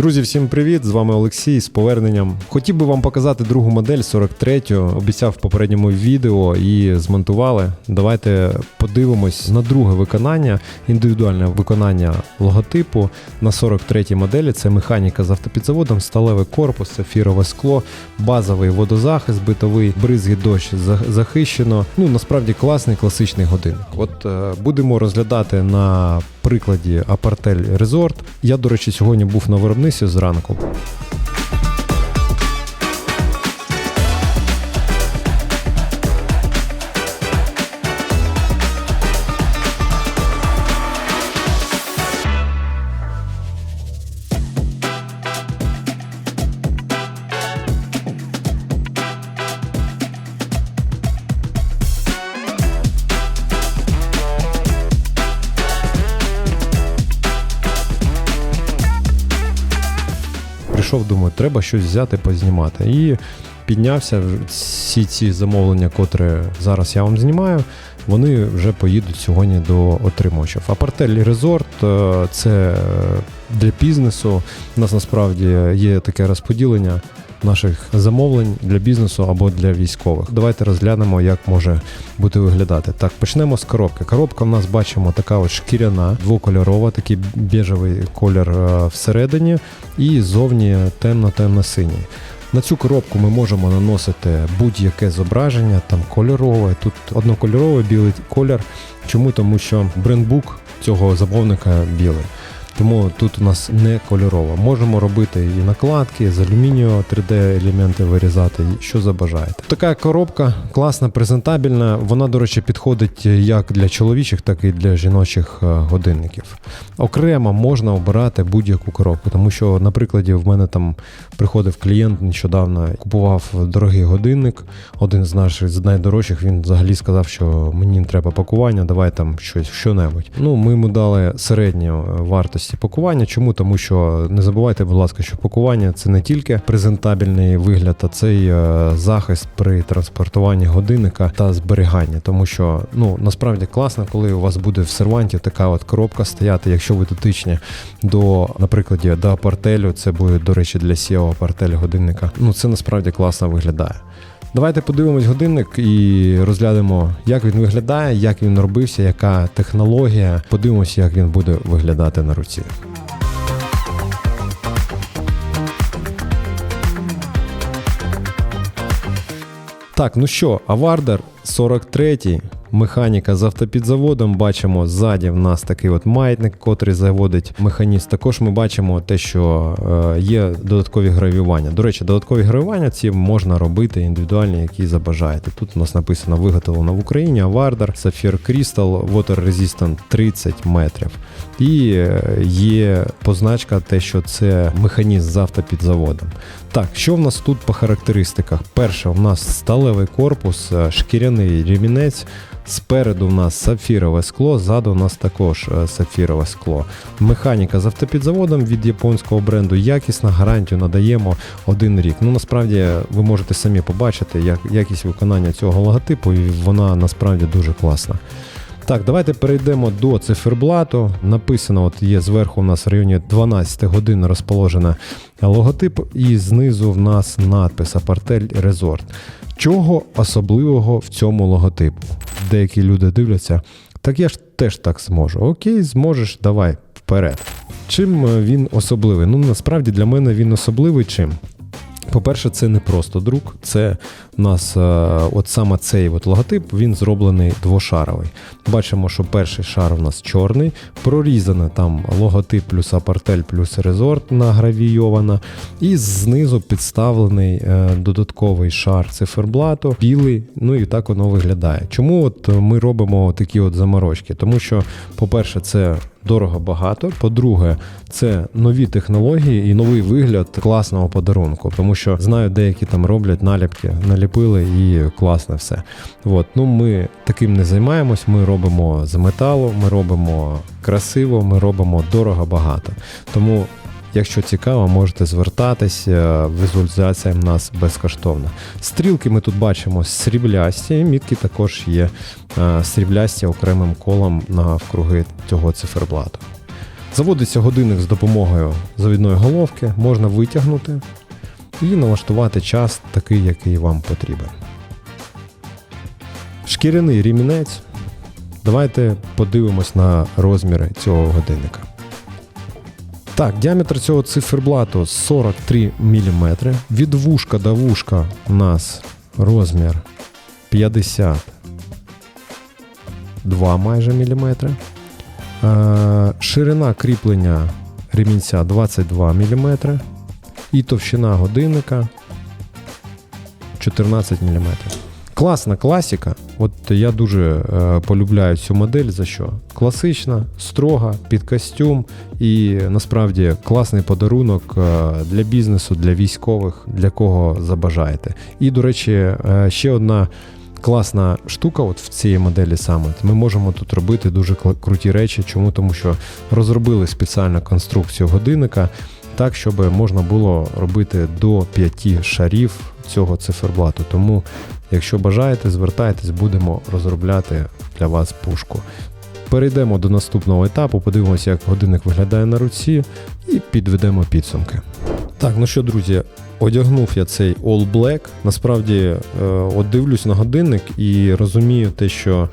Друзі, всім привіт! З вами Олексій з поверненням. Хотів би вам показати другу модель 43-ю. Обіцяв в попередньому відео і змонтували. Давайте подивимось на друге виконання, індивідуальне виконання логотипу на 43-й моделі. Це механіка з автопідзаводом, сталевий корпус, сафірове скло, базовий водозахист, битовий, бризги дощ захищено. Ну насправді класний класичний годинник. От е, будемо розглядати на прикладі Апартель Resort. Я, до речі, сьогодні був на виробництві зранку. Прийшов, думаю, треба щось взяти, познімати. І піднявся всі ці замовлення, котрі зараз я вам знімаю. Вони вже поїдуть сьогодні до отримувачів. Апартель Резорт е, це для бізнесу. У нас насправді є таке розподілення наших замовлень для бізнесу або для військових. Давайте розглянемо, як може бути виглядати. Так, почнемо з коробки. Коробка в нас бачимо така от шкіряна, двокольорова, такий біжевий колір е, всередині, і зовні темно-темно-синій. На цю коробку ми можемо наносити будь-яке зображення, там кольорове, тут однокольоровий білий колір. Чому? Тому що брендбук цього замовника білий. Тому тут у нас не кольорово. Можемо робити і накладки, з алюмінію 3D-елементи вирізати, що забажаєте. Така коробка класна, презентабельна. Вона, до речі, підходить як для чоловічих, так і для жіночих е, годинників. Окремо можна обирати будь-яку коробку, тому що, на прикладі, в мене там приходив клієнт нещодавно, купував дорогий годинник. Один з наших з найдорожчих. Він взагалі сказав, що мені не треба пакування, давай там щось, що-небудь. Ну, ми йому дали середню е, вартості пакування. Чому? Тому що не забувайте, будь ласка, що пакування це не тільки презентабельний вигляд, а це й е, захист при транспортуванні годинника та зберіганні. Тому що ну насправді класно, коли у вас буде в серванті така от коробка стояти, якщо ви дотичні до, наприклад, до апартелю, це буде, до речі, для SEO апартель годинника. Ну це насправді класно виглядає. Давайте подивимось годинник і розглянемо, як він виглядає, як він робився, яка технологія. Подивимося, як він буде виглядати на руці. Так, ну що, Авардер 43 Механіка з автопідзаводом бачимо ззаді в нас такий от маятник, котрий заводить механіст. Також ми бачимо те, що е, є додаткові гравіювання. До речі, додаткові гравіювання ці можна робити індивідуальні, які забажаєте. Тут у нас написано виготовлено в Україні, Авардер, Sapphire Crystal, Water Resistant 30 метрів. І е, є позначка, те, що це механізм з автопідзаводом. Так, що в нас тут по характеристиках? Перше, у нас сталевий корпус, е, шкіряний ремінець. Спереду в нас сапфірове скло, ззаду у нас також е, сапфірове скло. Механіка з автопідзаводом від японського бренду якісна, гарантію надаємо один рік. Ну насправді ви можете самі побачити, як якість виконання цього логотипу, і вона насправді дуже класна. Так, давайте перейдемо до циферблату. Написано, от є зверху у нас в районі 12 годин розположена логотип, і знизу в нас надпис Апартель Resort. Чого особливого в цьому логотипу? Деякі люди дивляться. Так я ж теж так зможу. Окей, зможеш, давай вперед. Чим е, він особливий? Ну насправді для мене він особливий чим. По-перше, це не просто друк, це у нас е, от саме цей от логотип, він зроблений двошаровий. Бачимо, що перший шар у нас чорний, прорізано там логотип плюс апартель плюс резорт награвійована, і знизу підставлений е, додатковий шар циферблату, білий, ну і так воно виглядає. Чому от ми робимо такі от заморочки? Тому що, по-перше, це дорого багато. По-друге, це нові технології і новий вигляд класного подарунку. Тому що знаю, деякі там роблять наліпки, наліпили і класне все. От, ну ми таким не займаємось. Ми робимо з металу, ми робимо красиво, ми робимо дорого багато. Тому. Якщо цікаво, можете звертатись, е, візуалізація в нас безкоштовна. Стрілки ми тут бачимо сріблясті, мітки також є е, сріблясті окремим колом навкруги цього циферблату. Заводиться годинник з допомогою завідної головки, можна витягнути і налаштувати час такий, який вам потрібен. Шкіряний рімінець. Давайте подивимось на розміри цього годинника. Так, діаметр цього циферблату 43 мм. Від вушка до вушка у нас розмір 52 майже міліметри. Е, Ширина кріплення ремінця 22 мм. І товщина годинника 14 мм. Класна класіка. От я дуже е, полюбляю цю модель за що? Класична, строга, під костюм і насправді класний подарунок е, для бізнесу, для військових, для кого забажаєте. І, до речі, е, ще одна класна штука от в цій моделі саме. Ми можемо тут робити дуже круті речі. Чому? Тому що розробили спеціальну конструкцію годинника так, щоб можна було робити до 5 шарів цього циферблату. Тому, якщо бажаєте, звертайтесь, будемо розробляти для вас пушку. Перейдемо до наступного етапу, подивимося, як годинник виглядає на руці, і підведемо підсумки. Так, ну що, друзі, одягнув я цей All Black. Насправді, е, от дивлюсь на годинник і розумію те, що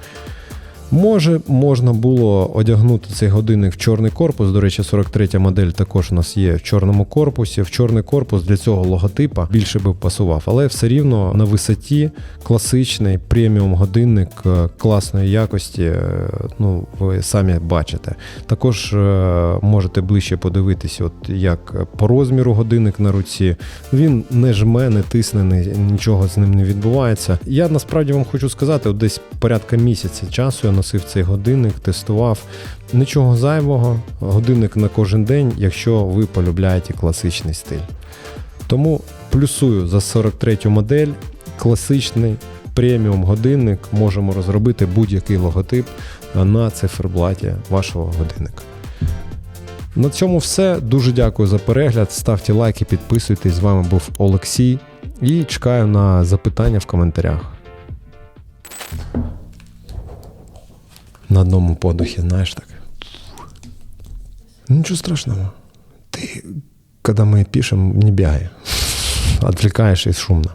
Може, можна було одягнути цей годинник в чорний корпус. До речі, 43 модель також у нас є в чорному корпусі. В чорний корпус для цього логотипа більше би пасував, але все рівно на висоті класичний преміум годинник е, класної якості. е, Ну, ви самі бачите. Також е, можете ближче подивитися, от як по розміру годинник на руці. Він не жме, не тисне, нічого з ним не відбувається. Я насправді вам хочу сказати, от десь порядка місяця часу я носив цей годинник, тестував. Нічого зайвого, годинник на кожен день, якщо ви полюбляєте класичний стиль. Тому плюсую за 43 модель, класичний преміум годинник, можемо розробити будь-який логотип на циферблаті вашого годинника. На цьому все. Дуже дякую за перегляд. Ставте лайки, підписуйтесь. З вами був Олексій і чекаю на запитання в коментарях. На одному подухе, знаешь, так. Ничего страшного. Ты, когда мы пишем, не бегай. Отвлекаешь і шумно.